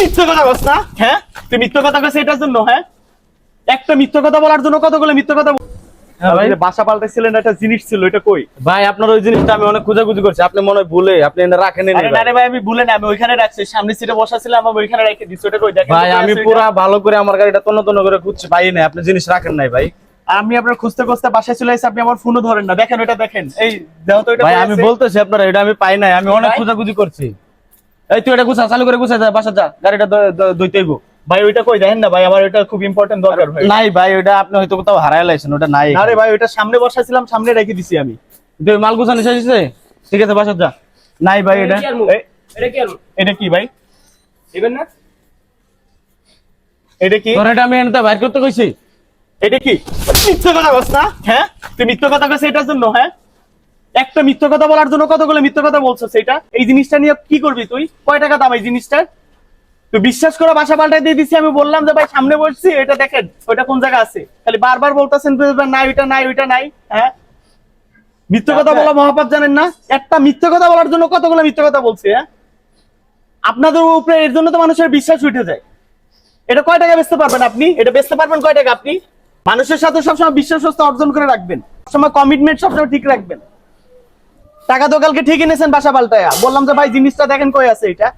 মিথ্যা কথা বলছ না হ্যাঁ? তুই মিথ্যা কথা কইছিস এটার জন্য হ্যাঁ? একটা মিথ্যা কথা বলার জন্য কতগুলো মিথ্যা কথা বল- হ্যাঁ ভাই। আপনি বাসা পাল্টাইছিলেন একটা জিনিস ছিল এটা কই? ভাই আপনার ওই জিনিসটা আমি অনেক খুঁজাখুঁজি করছি। আপনি মনে হয় ভুলে আপনি এটা রাখেন আরে ভাই। আমি ভুলে না আমি ওইখানে রাখছি সামনে সিটে বসা ছিলাম আমি ওইখানে রেখে দিছি ওটা কই? দেখেন ভাই আমি পুরা ভালো করে আমার গাড়িটা তন্ন তন্ন করে খুঁজছি নাই আপনি জিনিস রাখেন নাই ভাই। আমি আপনার খুঁজতে খুঁজতে বাসায় চলে এসে আপনি আমার ফোনও ধরেন না। দেখেন ওটা দেখেন। এই দেখো তো এটা ভাই আমি বলতেছি আপনার এটা আমি পাই নাই আমি অনেক ভাই? খুঁজাখুঁজি করছি। এই তুই এটা গুছা চালু করে গুছা যা বাসা যা গাড়িটা দইতেইব ভাই ওইটা কই দেখেন না ভাই আমার ওইটা খুব ইম্পর্টেন্ট দরকার ভাই। নাই ভাই ওটা আপনি হয়তো কোথাও হারাই লাইছেন ওটা নাই। না রে ভাই ওইটা সামনে বসা ছিলাম সামনে রেখে দিছি আমি। তুই মাল গুছানি শেষে ঠিক আছে বাসা যা। নাই ভাই এটা এটা কি ভাই? এটা কি? তোর এটা আমি এনে বাইর করতে কইছি। এটা কি? মিথ্যা কথা বলছ না হ্যাঁ? তুই মিথ্যা কথা কইছিস এটার জন্য হ্যাঁ? একটা মিথ্যা কথা বলার জন্য কতগুলো মিথ্যা কথা বলছো সেটা? এই জিনিসটা নিয়ে কি করবি তুই? কয় টাকা দাম এই জিনিসটার তুই বিশ্বাস করে বাসা পাল্টাই দিয়ে দিছি আমি বললাম যে ভাই সামনে বসছি এটা দেখেন ওইটা কোন জায়গা আছে? খালি বারবার বলতেছেন নাই ওইটা নাই ওইটা নাই। হ্যাঁ? মিথ্যা কথা বলা মহাপাপ জানেন না? একটা মিথ্যা কথা বলার জন্য কতগুলো মিথ্যা কথা বলছে হ্যাঁ? আপনাদের উপরে এর জন্য তো মানুষের বিশ্বাস উঠে যায়। এটা কয় টাকা বেচতে পারবেন আপনি? এটা বেচতে পারবেন কয় টাকা আপনি? মানুষের সাথে সবসময় বিশ্বাসস্থ অর্জন করে রাখবেন। সবসময় কমিটমেন্ট সবসময় ঠিক রাখবেন। টাকা তো কালকে ঠিক এনেছেন বাসা পাল্টায়া। বললাম যে ভাই জিনিসটা দেখেন কই আছে এটা।